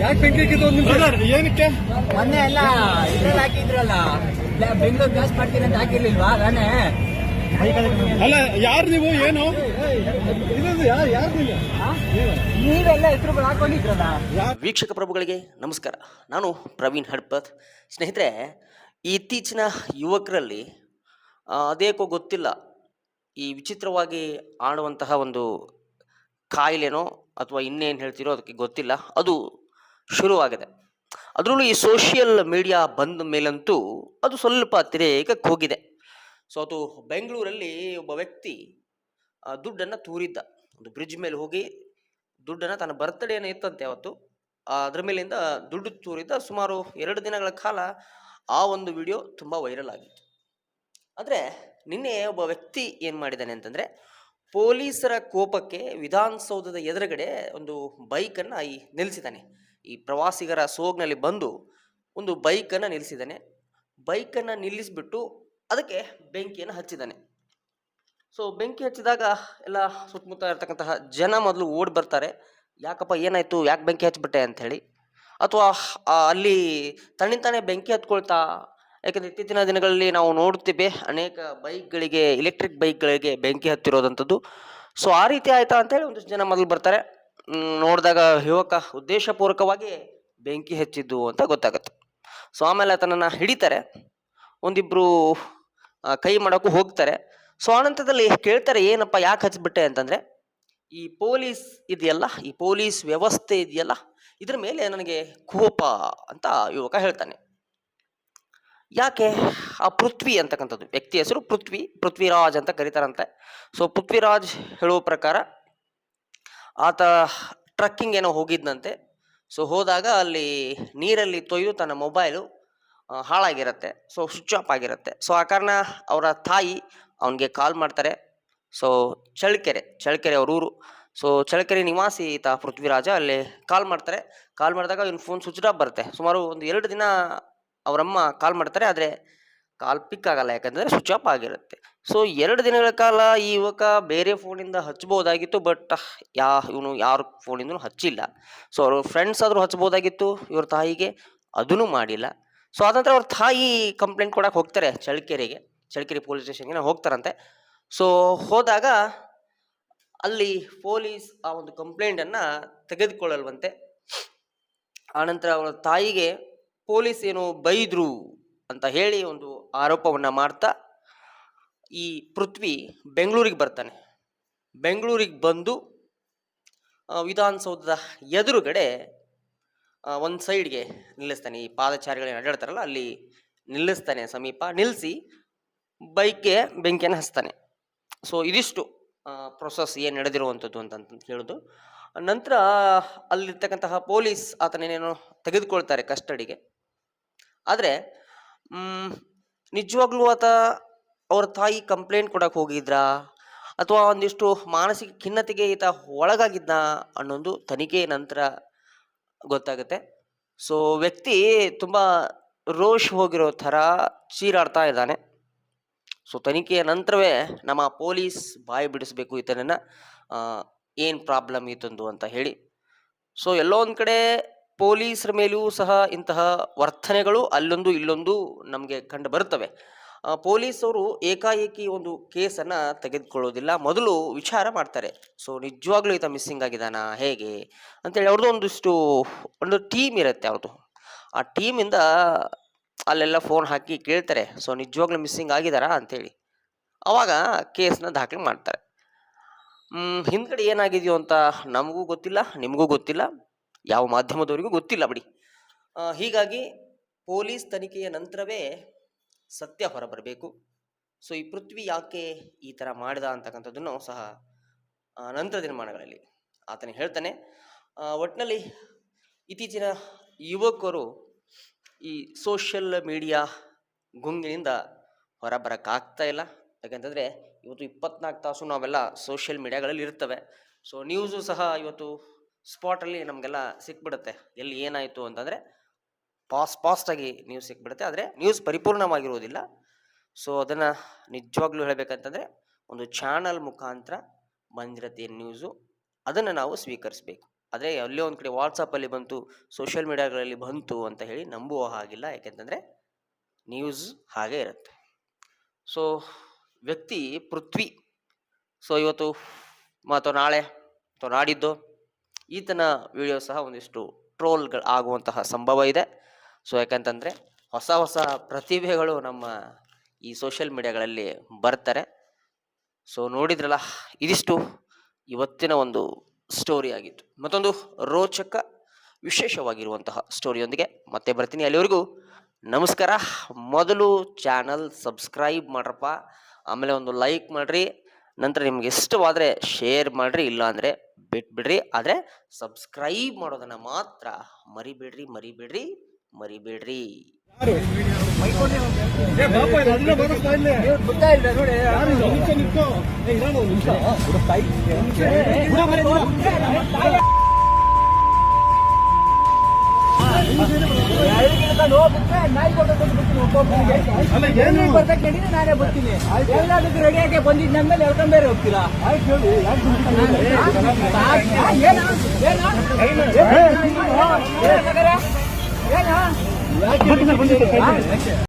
ಯಾಕೆ ಬೆಂಕಿ ಹಾಕಿದ್ದು ಒಂದು ಬ್ರದರ್ ಏನಕ್ಕೆ? ಮೊನ್ನೆ ಎಲ್ಲ ಇದ್ರಲ್ಲಿ ಹಾಕಿದ್ರಲ್ಲ. ಬೆಂಗಳೂರು ಬ್ಲಾಸ್ಟ್ ಮಾಡ್ತೀನಿ ಅಂತ ಹಾಕಿರ್ಲಿಲ್ವಾ? ನಾನೇ. ಅಲ್ಲ ಯಾರು ನೀವು? ಏನು? ಇದೊಂದು ಯಾರು ಯಾರು ನೀವು? ನೀವೆಲ್ಲ ಹೆಸರುಗಳು ಹಾಕೊಂಡಿದ್ರಲ್ಲ? ವೀಕ್ಷಕ ಪ್ರಭುಗಳಿಗೆ ನಮಸ್ಕಾರ. ನಾನು ಪ್ರವೀಣ್ ಹಡ್ಪತ್. ಸ್ನೇಹಿತರೆ ಇತ್ತೀಚಿನ ಯುವಕರಲ್ಲಿ ಅದೇಕೋ ಗೊತ್ತಿಲ್ಲ. ಈ ವಿಚಿತ್ರವಾಗಿ ಆಡುವಂತಹ ಒಂದು ಕಾಯಿಲೆನೋ ಅಥವಾ ಇನ್ನೇನು ಹೇಳ್ತಿರೋ ಅದಕ್ಕೆ ಗೊತ್ತಿಲ್ಲ. ಅದು ಶುರುವಾಗಿದೆ. ಅದರಲ್ಲೂ ಈ ಸೋಷಿಯಲ್ ಮೀಡಿಯಾ ಬಂದ ಮೇಲಂತೂ ಅದು ಸ್ವಲ್ಪ ಅತಿರೇಕಕ್ಕೆ ಹೋಗಿದೆ. ಸೊ ಅದು ಬೆಂಗಳೂರಲ್ಲಿ ಒಬ್ಬ ವ್ಯಕ್ತಿ ದುಡ್ಡನ್ನು ತೂರಿದ್ದ. ಒಂದು ಬ್ರಿಡ್ಜ್ ಮೇಲೆ ಹೋಗಿ ದುಡ್ಡನ್ನು ತನ್ನ ಬರ್ತ್ಡೇ ಏನೋ ಇತ್ತಂತೆ ಅವತ್ತು. ಅದ್ರ ಮೇಲಿಂದ ದುಡ್ಡು ತೂರಿದ್ದ ಸುಮಾರು ಎರಡು ದಿನಗಳ ಕಾಲ ಆ ಒಂದು ವಿಡಿಯೋ ತುಂಬ ವೈರಲ್ ಆಗಿತ್ತು. ಆದರೆ ನಿನ್ನೆ ಒಬ್ಬ ವ್ಯಕ್ತಿ ಏನು ಮಾಡಿದ್ದಾನೆ ಅಂತಂದರೆ, ಪೊಲೀಸರ ಕೋಪಕ್ಕೆ ವಿಧಾನಸೌಧದ ಎದುರುಗಡೆ ಒಂದು ಬೈಕನ್ನು ಈ ನಿಲ್ಲಿಸಿದ್ದಾನೆ. ಈ ಪ್ರವಾಸಿಗರ ಸೋಗ್ನಲ್ಲಿ ಬಂದು ಒಂದು ಬೈಕನ್ನು ನಿಲ್ಲಿಸಿದ್ದಾನೆ. ಬೈಕನ್ನು ನಿಲ್ಲಿಸಿಬಿಟ್ಟು ಅದಕ್ಕೆ ಬೆಂಕಿಯನ್ನು ಹಚ್ಚಿದ್ದಾನೆ. ಸೊ ಬೆಂಕಿ ಹಚ್ಚಿದಾಗ ಎಲ್ಲ ಸುತ್ತಮುತ್ತ ಇರ್ತಕ್ಕಂತಹ ಜನ ಮೊದಲು ಓಡಿ ಬರ್ತಾರೆ. ಯಾಕಪ್ಪ, ಏನಾಯಿತು? ಯಾಕೆ ಬೆಂಕಿ ಹಚ್ಚಿಬಿಟ್ಟೆ ಅಂಥೇಳಿ. ಅಥವಾ ಅಲ್ಲಿ ತಣ್ಣಿಂತಾನೆ ಬೆಂಕಿ ಹತ್ಕೊಳ್ತಾ, ಯಾಕಂದರೆ ಇತ್ತೀಚಿನ ದಿನಗಳಲ್ಲಿ ನಾವು ನೋಡ್ತೀವಿ ಅನೇಕ ಬೈಕ್ಗಳಿಗೆ ಎಲೆಕ್ಟ್ರಿಕ್ ಬೈಕ್ಗಳಿಗೆ ಬೆಂಕಿ ಹತ್ತಿರೋದಂಥದ್ದು. ಸೊ ಆ ರೀತಿ ಆಯಿತಾ ಅಂತೇಳಿ ಒಂದಿಷ್ಟು ಜನ ಮೊದಲು ಬರ್ತಾರೆ. ನೋಡಿದಾಗ ಯುವಕ ಉದ್ದೇಶಪೂರ್ವಕವಾಗಿ ಬೆಂಕಿ ಹೆಚ್ಚಿದ್ದು ಅಂತ ಗೊತ್ತಾಗುತ್ತೆ. ಸೊ ಆಮೇಲೆ ಆತನನ್ನು ಹಿಡಿತಾರೆ ಒಂದಿಬ್ಬರು ಕೈ ಮಾಡೋಕ್ಕೂ ಹೋಗ್ತಾರೆ. ಸೊ ಆನಂತರದಲ್ಲಿ ಕೇಳ್ತಾರೆ, ಏನಪ್ಪ, ಯಾಕೆ ಹಚ್ಚಿಬಿಟ್ಟೆ ಅಂತಂದರೆ, ಈ ಪೊಲೀಸ್ ಇದೆಯಲ್ಲ, ಈ ಪೊಲೀಸ್ ವ್ಯವಸ್ಥೆ ಇದೆಯಲ್ಲ, ಇದ್ರ ಮೇಲೆ ನನಗೆ ಕೋಪ, ಅಂತ ಯುವಕ ಹೇಳ್ತಾನೆ. ಯಾಕೆ? ಆ ಪೃಥ್ವಿ ಅಂತಕ್ಕಂಥದ್ದು. ವ್ಯಕ್ತಿ ಹೆಸರು ಪೃಥ್ವಿ, ಪೃಥ್ವಿರಾಜ್ ಅಂತ ಕರೀತಾರಂತೆ. ಸೊ, ಪೃಥ್ವಿರಾಜ್ ಹೇಳುವ ಪ್ರಕಾರ ಆತ ಟ್ರಕ್ಕಿಂಗ್ ಏನೋ ಹೋಗಿದ್ದಂತೆ ಸೊ ಹೋದಾಗ ಅಲ್ಲಿ ನೀರಲ್ಲಿ ತೊಯ್ದು ತನ್ನ ಮೊಬೈಲು ಹಾಳಾಗಿರುತ್ತೆ. ಸೊ ಸ್ವಿಚ್ ಆಫ್ ಆಗಿರುತ್ತೆ. ಸೊ ಆ ಕಾರಣ ಅವರ ತಾಯಿ ಅವನಿಗೆ ಕಾಲ್ ಮಾಡ್ತಾರೆ. ಸೊ ಚಳ್ಳಕೆರೆ ಚಳ್ಳಕೆರೆ ಅವ್ರ ಊರು. ಸೊ ಚಳ್ಳಕೆರೆ ನಿವಾಸಿ ಈತ ಪೃಥ್ವಿರಾಜ ಅಲ್ಲಿ ಕಾಲ್ ಮಾಡ್ತಾರೆ. ಕಾಲ್ ಮಾಡಿದಾಗ ಇವ್ನ ಫೋನ್ ಸ್ವಿಚ್ ಆಫ್ ಬರುತ್ತೆ. ಸುಮಾರು ಒಂದು ಎರಡು ದಿನ ಅವರಮ್ಮ ಕಾಲ್ ಮಾಡ್ತಾರೆ. ಆದರೆ ಕಾಲ್ ಪಿಕ್ ಆಗಲ್ಲ, ಯಾಕಂದರೆ ಸ್ವಿಚ್ ಆಫ್ ಆಗಿರುತ್ತೆ. ಸೊ ಎರಡು ದಿನಗಳ ಕಾಲ ಈ ಯುವಕ ಬೇರೆ ಫೋನಿಂದ ಹಚ್ಬೋದಾಗಿತ್ತು ಬಟ್ ಯಾ, ಇವನು ಯಾರ ಫೋನಿಂದ ಹಚ್ಚಿಲ್ಲ. ಸೊ ಅವರು ಫ್ರೆಂಡ್ಸ್ ಆದರೂ ಹಚ್ಬೋದಾಗಿತ್ತು, ಇವ್ರ ತಾಯಿಗೆ ಅದನ್ನು ಮಾಡಿಲ್ಲ. ಸೊ ಆನಂತರ ಅವ್ರ ತಾಯಿ ಕಂಪ್ಲೇಂಟ್ ಕೊಡಕ್ಕೆ ಹೋಗ್ತಾರೆ ಚಳ್ಳಕೆರೆಗೆ, ಚಳ್ಳಕೆರೆ ಪೊಲೀಸ್ ಸ್ಟೇಷನ್ಗೆ ಹೋಗ್ತಾರಂತೆ. ಸೊ ಹೋದಾಗ ಅಲ್ಲಿ ಪೊಲೀಸ್ ಆ ಒಂದು ಕಂಪ್ಲೇಂಟನ್ನು ತೆಗೆದುಕೊಳ್ಳಲ್ವಂತೆ. ಆನಂತರ ಅವರ ತಾಯಿಗೆ, ಪೊಲೀಸ್ ಏನು ಬೈದ್ರು ಅಂತ ಹೇಳಿ ಒಂದು ಆರೋಪವನ್ನು ಮಾಡ್ತಾ ಈ ಪೃಥ್ವಿ ಬೆಂಗಳೂರಿಗೆ ಬರ್ತಾನೆ. ಬೆಂಗಳೂರಿಗೆ ಬಂದು ವಿಧಾನಸೌಧದ ಎದುರುಗಡೆ ಒಂದು ಸೈಡ್ಗೆ ನಿಲ್ಲಿಸ್ತಾನೆ. ಈ ಪಾದಚಾರಿಗಳು ಅಡ್ಡಾಡ್ತಾರಲ್ಲ, ಅಲ್ಲಿ ನಿಲ್ಲಿಸ್ತಾನೆ ಸಮೀಪ, ನಿಲ್ಲಿಸಿ ಬೈಕ್ಗೆ ಬೆಂಕಿಯನ್ನು ಹಚ್ತಾನೆ. ಸೊ ಇದಿಷ್ಟು ಪ್ರೊಸೆಸ್ ಏನು ನಡೆದಿರುವಂಥದ್ದು ಅಂತ ಹೇಳೋದು. ನಂತರ ಅಲ್ಲಿರ್ತಕ್ಕಂತಹ ಪೊಲೀಸ್ ಆತನೇನೇನೋ ತೆಗೆದುಕೊಳ್ತಾರೆ ಕಸ್ಟಡಿಗೆ. ಆದರೆ ನಿಜವಾಗ್ಲೂ ಆತ ಅವ್ರ ತಾಯಿ ಕಂಪ್ಲೇಂಟ್ ಕೊಡಕ್ಕೆ ಹೋಗಿದ್ರಾ? ಅಥವಾ ಒಂದಿಷ್ಟು ಮಾನಸಿಕ ಖಿನ್ನತೆಗೆ ಈತ ಒಳಗಾಗಿದ್ದ ಅನ್ನೊಂದು ತನಿಖೆ ನಂತರ ಗೊತ್ತಾಗುತ್ತೆ. ಸೊ ವ್ಯಕ್ತಿ ತುಂಬ ರೋಷ್ ಹೋಗಿರೋ ಥರ ಚೀರಾಡ್ತಾ ಇದ್ದಾನೆ. ಸೊ ತನಿಖೆಯ ನಂತರವೇ ನಮ್ಮ ಪೊಲೀಸ್ ಬಾಯಿ ಬಿಡಿಸ್ಬೇಕು ಈತನನ್ನು. ಏನು ಪ್ರಾಬ್ಲಮ್ ಈತಂದು ಅಂತ ಹೇಳಿ. ಸೊ ಎಲ್ಲೋ ಒಂದು ಕಡೆ ಪೊಲೀಸರ ಮೇಲೂ ಸಹ ಇಂತಹ ವರ್ತನೆಗಳು ಅಲ್ಲೊಂದು ಇಲ್ಲೊಂದು ನಮಗೆ ಕಂಡು ಬರುತ್ತವೆ. ಪೊಲೀಸರು ಏಕಾಏಕಿ ಒಂದು ಕೇಸನ್ನು ತೆಗೆದುಕೊಳ್ಳೋದಿಲ್ಲ. ಮೊದಲು ವಿಚಾರ ಮಾಡ್ತಾರೆ. ಸೊ, ನಿಜವಾಗ್ಲೂ ಈತ ಮಿಸ್ಸಿಂಗ್ ಆಗಿದ್ದಾನಾ? ಹೇಗೆ? ಅಂತೇಳಿ ಅವ್ರದ್ದು ಒಂದಿಷ್ಟು, ಒಂದು ಟೀಮ್ ಇರುತ್ತೆ ಅವ್ರದ್ದು ಆ ಟೀಮಿಂದ ಅಲ್ಲೆಲ್ಲ ಫೋನ್ ಹಾಕಿ ಕೇಳ್ತಾರೆ. ಸೊ, ನಿಜವಾಗ್ಲೂ ಮಿಸ್ಸಿಂಗ್ ಆಗಿದ್ದಾರಾ? ಅಂತೇಳಿ. ಅವಾಗ ಕೇಸನ್ನ ದಾಖಲೆ ಮಾಡ್ತಾರೆ. ಹಿಂದ್ಗಡೆ ಏನಾಗಿದೆಯೋ ಅಂತ ನಮಗೂ ಗೊತ್ತಿಲ್ಲ, ನಿಮಗೂ ಗೊತ್ತಿಲ್ಲ. ಯಾವ ಮಾಧ್ಯಮದವರಿಗೂ ಗೊತ್ತಿಲ್ಲ ಬಿಡಿ. ಹೀಗಾಗಿ ಪೊಲೀಸ್ ತನಿಖೆಯ ನಂತರವೇ ಸತ್ಯ ಹೊರಬರಬೇಕು. ಸೊ, ಈ ಪೃಥ್ವಿ ಯಾಕೆ ಈ ಥರ ಮಾಡಿದ ಅಂತಕ್ಕಂಥದ್ದನ್ನು ಸಹ ನಂತರ ದಿನಮಾನಗಳಲ್ಲಿ ಆತನೇ ಹೇಳ್ತಾನೆ. ಒಟ್ಟಿನಲ್ಲಿ ಇತ್ತೀಚಿನ ಯುವಕರು ಈ ಸೋಷಿಯಲ್ ಮೀಡಿಯಾ ಗುಂಗಿನಿಂದ ಹೊರಬರೋಕ್ಕಾಗ್ತಾ ಇಲ್ಲ. ಯಾಕೆಂತಂದರೆ ಇವತ್ತು ಇಪ್ಪತ್ನಾಲ್ಕು ತಾಸು ನಾವೆಲ್ಲ ಸೋಷಿಯಲ್ ಮೀಡಿಯಾಗಳಲ್ಲಿ ಇರ್ತವೆ. ಸೊ, ನ್ಯೂಸು ಸಹ ಇವತ್ತು ಸ್ಪಾಟಲ್ಲಿ ನಮಗೆಲ್ಲ ಸಿಕ್ಬಿಡುತ್ತೆ. ಎಲ್ಲಿ ಏನಾಯಿತು ಅಂತಂದರೆ ಪಾಸ್ ಫಾಸ್ಟಾಗಿ ನ್ಯೂಸ್ ಸಿಕ್ಬಿಡುತ್ತೆ. ಆದರೆ ನ್ಯೂಸ್ ಪರಿಪೂರ್ಣವಾಗಿರುವುದಿಲ್ಲ. ಸೊ ಅದನ್ನು ನಿಜವಾಗ್ಲೂ ಹೇಳಬೇಕಂತಂದರೆ, ಒಂದು ಚಾನಲ್ ಮುಖಾಂತರ ಬಂದಿರತ್ತೆ ನ್ಯೂಸು ಅದನ್ನು ನಾವು ಸ್ವೀಕರಿಸಬೇಕು. ಆದರೆ ಎಲ್ಲೋ ಒಂದು ಕಡೆ ವಾಟ್ಸಪ್ಪಲ್ಲಿ ಬಂತು ಸೋಷಿಯಲ್ ಮೀಡಿಯಾಗಳಲ್ಲಿ ಬಂತು ಅಂತ ಹೇಳಿ ನಂಬುವ ಹಾಗಿಲ್ಲ. ಯಾಕೆಂತಂದರೆ ನ್ಯೂಸ್ ಹಾಗೆ ಇರುತ್ತೆ. ಸೊ ವ್ಯಕ್ತಿ ಪೃಥ್ವಿ. ಸೊ ಇವತ್ತು ಮತ್ತು ನಾಳೆ ಅಥವಾ ನಾಡಿದ್ದು. ಈತನ ವಿಡಿಯೋ ಸಹ ಒಂದಿಷ್ಟು ಟ್ರೋಲ್ಗಳು ಆಗುವಂತಹ ಸಂಭವ ಇದೆ. ಸೊ ಯಾಕಂತಂದರೆ ಹೊಸ ಹೊಸ ಪ್ರತಿಭೆಗಳು ನಮ್ಮ ಈ ಸೋಷಿಯಲ್ ಮೀಡಿಯಾಗಳಲ್ಲಿ ಬರ್ತಾರೆ. ಸೊ ನೋಡಿದ್ರಲ್ಲ, ಇದಿಷ್ಟು ಇವತ್ತಿನ ಒಂದು ಸ್ಟೋರಿ ಆಗಿತ್ತು. ಮತ್ತೊಂದು ರೋಚಕ ವಿಶೇಷವಾಗಿರುವಂತಹ ಸ್ಟೋರಿಯೊಂದಿಗೆ ಮತ್ತೆ ಬರ್ತೀನಿ. ಅಲ್ಲಿವರೆಗೂ ನಮಸ್ಕಾರ. ಮೊದಲು ಚಾನಲ್ ಸಬ್ಸ್ಕ್ರೈಬ್ ಮಾಡ್ರಪ್ಪ. ಆಮೇಲೆ ಒಂದು ಲೈಕ್ ಮಾಡಿರಿ. ನಂತರ ನಿಮ್ಗೆ ಇಷ್ಟವಾದರೆ ಶೇರ್ ಮಾಡಿರಿ. ಇಲ್ಲ ಅಂದರೆ ಬಿಟ್ಬಿಡ್ರಿ. ಆದರೆ ಸಬ್ಸ್ಕ್ರೈಬ್ ಮಾಡೋದನ್ನು ಮಾತ್ರ ಮರಿಬೇಡ್ರಿ ಮರಿಬೇಡ್ರಿ ಮರಿಬೇಡ್ರಿ. ನೋಡಿ ಬರ್ಬೇಕು ನಾನೇ ಬರ್ತೀನಿ ಎಲ್ಲದಕ್ಕೂ ರೆಡಿ ಆಗಿ ಬಂದಿದ್ದು ನನ್ನ ಮೇಲೆ ಎಳ್ಕೊಂಡ್ ಬೇರೆ ಹೋಗ್ತೀರಾ? ಏನ.